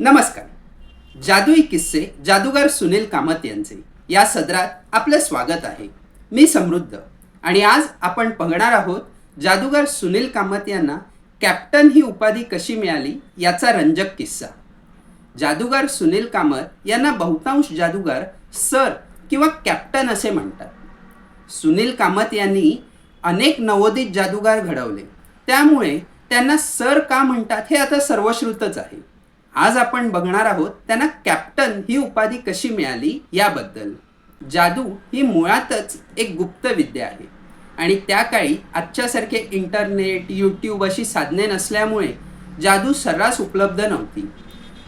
नमस्कार. जादुई किस्से जादूगार सुनील कामत यांचे. या सदरात आपलं स्वागत आहे. मी समृद्ध आणि आज आपण बघणार आहोत जादूगार सुनील कामत यांना कॅप्टन ही उपाधी कशी मिळाली याचा रंजक किस्सा. जादूगार सुनील कामत यांना बहुतांश जादूगार सर किंवा कॅप्टन असे म्हणतात. सुनील कामत यांनी अनेक नवोदित जादूगार घडवले. त्यामुळे त्यांना सर का म्हणतात हे आता सर्वश्रुतच आहे. आज आपण बघणार आहोत त्यांना कॅप्टन ही उपाधी कशी मिळाली याबद्दल. जादू ही मुळातच एक गुप्त विद्या आहे. आणि त्या काळी आजच्यासारखे इंटरनेट यूट्यूब अशी साधने नसल्यामुळे जादू सर्रास उपलब्ध नव्हती.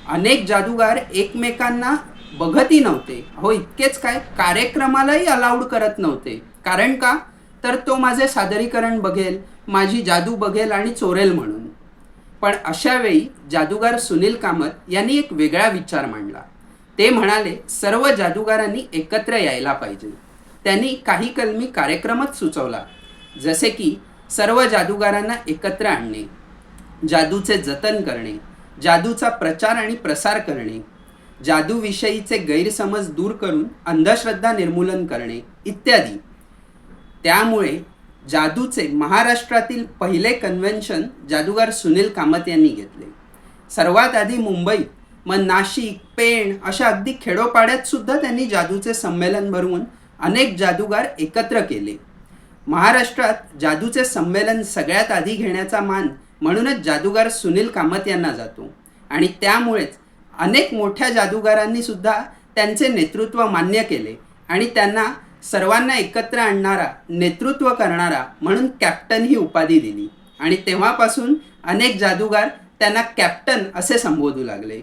अनेक जादूगार एकमेकांना बघतही नव्हते. हो इतकेच काय? कार्यक्रमालाही अलाउड करत नव्हते. कारण का? तर तो माझे सादरीकरण बघेल माझी जादू बघेल आणि चोरेल म्हणून. पण अशावेळी जादूगार सुनील कामत यांनी एक वेगळा विचार मांडला. ते म्हणाले सर्व जादूगारांनी एकत्र यायला पाहिजे. त्यांनी काही कलमी कार्यक्रमच सुचवला जसे की सर्व जादूगारांना एकत्र आणणे जादूचे जतन करणे जादूचा प्रचार आणि प्रसार करणे जादूविषयीचे गैरसमज दूर करून अंधश्रद्धा निर्मूलन करणे इत्यादी. त्यामुळे जादूचे महाराष्ट्रातील पहिले कन्व्हेन्शन जादूगार सुनील कामत यांनी घेतले. सर्वात आधी मुंबईत मग नाशिक पेण अशा अगदी खेडोपाड्यात सुद्धा त्यांनी जादूचे संमेलन भरवून अनेक जादूगार एकत्र केले. महाराष्ट्रात जादूचे संमेलन सगळ्यात आधी घेण्याचा मान म्हणूनच जादूगार सुनील कामत यांना जातो. आणि त्यामुळेच अनेक मोठ्या जादूगारांनी सुद्धा त्यांचे नेतृत्व मान्य केले आणि त्यांना सर्वांना एकत्र आणणारा नेतृत्व करणारा म्हणून कॅप्टन ही उपाधी दिली. आणि तेव्हापासून अनेक जादूगार त्यांना कॅप्टन असे संबोधू लागले.